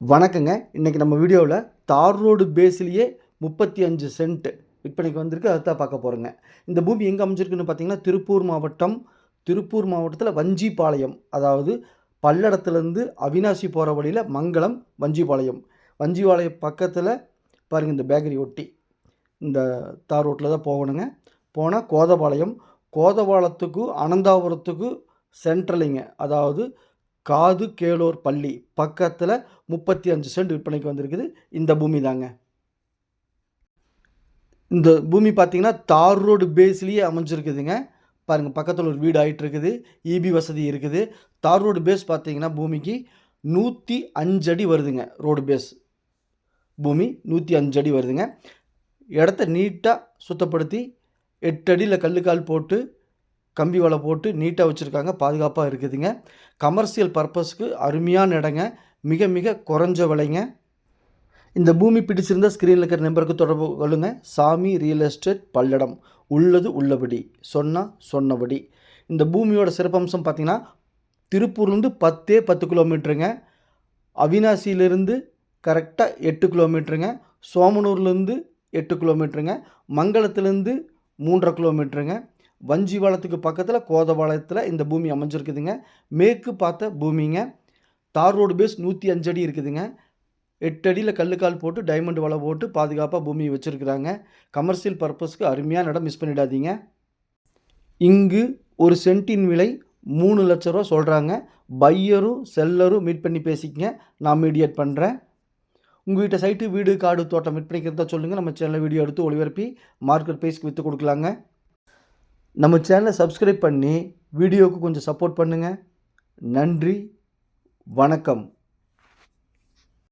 வணக்கங்க. இன்றைக்கி நம்ம வீடியோவில் தார் ரோடு பேஸ்லேயே முப்பத்தி அஞ்சு சென்ட் விற்பனைக்கு வந்திருக்கு. அதை தான் பார்க்க போகிறோங்க இந்த பூமி எங்கே அமைஞ்சிருக்குன்னு பார்த்தீங்கன்னா திருப்பூர் மாவட்டம் திருப்பூர் மாவட்டத்தில் வஞ்சிபாளையம். அதாவது பல்லடத்துலேருந்து அவினாசி போகிற வழியில் மங்களம் வஞ்சிபாளையம். வஞ்சிபாளையம் பக்கத்தில் பாருங்கள் இந்த பேக்கரி ஒட்டி. இந்த தார் ரோட்டில் தான் போகணுங்க. போனால் கோதபாளையம். கோதபாளையத்துக்கும் அனந்தாபுரத்துக்கும் சென்ட்ரலிங்க அதாவது காது கேளூர் பள்ளி பக்கத்தில் முப்பத்தி அஞ்சு சென்ட் விற்பனைக்கு வந்திருக்குது. இந்த பூமி தாங்க. இந்த பூமி பார்த்தீங்கன்னா தார் ரோடு பேஸ்லேயே அமைஞ்சிருக்குதுங்க. பாருங்கள் பக்கத்தில் ஒரு வீடு ஆகிட்டு இருக்குது இபி வசதி இருக்குது. தார் ரோடு பேஸ் பார்த்தீங்கன்னா பூமிக்கு நூற்றி அஞ்சு அடி வருதுங்க ரோடு பேஸ். பூமி நூற்றி அஞ்சு அடி வருதுங்க. இடத்த நீட்டாக சுத்தப்படுத்தி எட்டு அடியில் கல்லுக்கால் போட்டு கம்பி வலை போட்டு நீட்டாக வச்சுருக்காங்க பாதுகாப்பாக இருக்குதுங்க. கமர்ஷியல் பர்பஸ்க்கு அருமையான இடங்க. மிக மிக குறைஞ்ச விலைங்க. இந்த பூமி பிடிச்சிருந்தால் ஸ்க்ரீனில் இருக்கிற நம்பருக்கு தொடர்பு கொள்ளுங்க. சாமி ரியல் எஸ்டேட் பல்லடம். உள்ளது உள்ளபடி. சொன்னால் சொன்னபடி. இந்த பூமியோட சிறப்பம்சம் பார்த்திங்கன்னா திருப்பூர்லேருந்து பத்தே பத்து கிலோமீட்டருங்க. அவினாசியிலேருந்து கரெக்டாக எட்டு கிலோமீட்டருங்க. சோமனூர்லேருந்து எட்டு கிலோமீட்டருங்க. மங்களத்துலேருந்து மூன்றரை கிலோமீட்டருங்க. வஞ்சிபாளையத்துக்கு பக்கத்தில் கோதபாளையத்தில் இந்த பூமி அமைஞ்சிருக்குதுங்க. மேற்கு பார்த்த பூமிங்க. தார் ரோடு பேஸ் நூற்றி அஞ்சடி இருக்குதுங்க. எட்டு அடியில் கல்லுக்கால் போட்டு டைமண்ட் வலை போட்டு பாதுகாப்பாக பூமியை வச்சுருக்குறாங்க. கமர்ஷியல் பர்பஸ்க்கு அருமையான இடம் மிஸ் பண்ணிடாதீங்க. இங்கு ஒரு சென்ட்டின் விலை மூணு லட்ச ரூபா சொல்கிறாங்க பையரும் செல்லரும் மீட் பண்ணி பேசிக்கங்க. நான் மீடியேட் பண்ணுறேன் உங்கள் வீட்டை சைட்டு வீடு காடு தோட்டம் விற்பனைக்கிறதா சொல்லுங்கள் நம்ம சேனலில் வீடியோ எடுத்து ஒளிபரப்பி மார்க்கெட் ப்ரைஸ்க்கு விற்று கொடுக்கலாங்க. நம்ம சேனலை சப்ஸ்கிரைப் பண்ணி வீடியோவுக்கு கொஞ்சம் சப்போர்ட் பண்ணுங்கள் நன்றி வணக்கம்.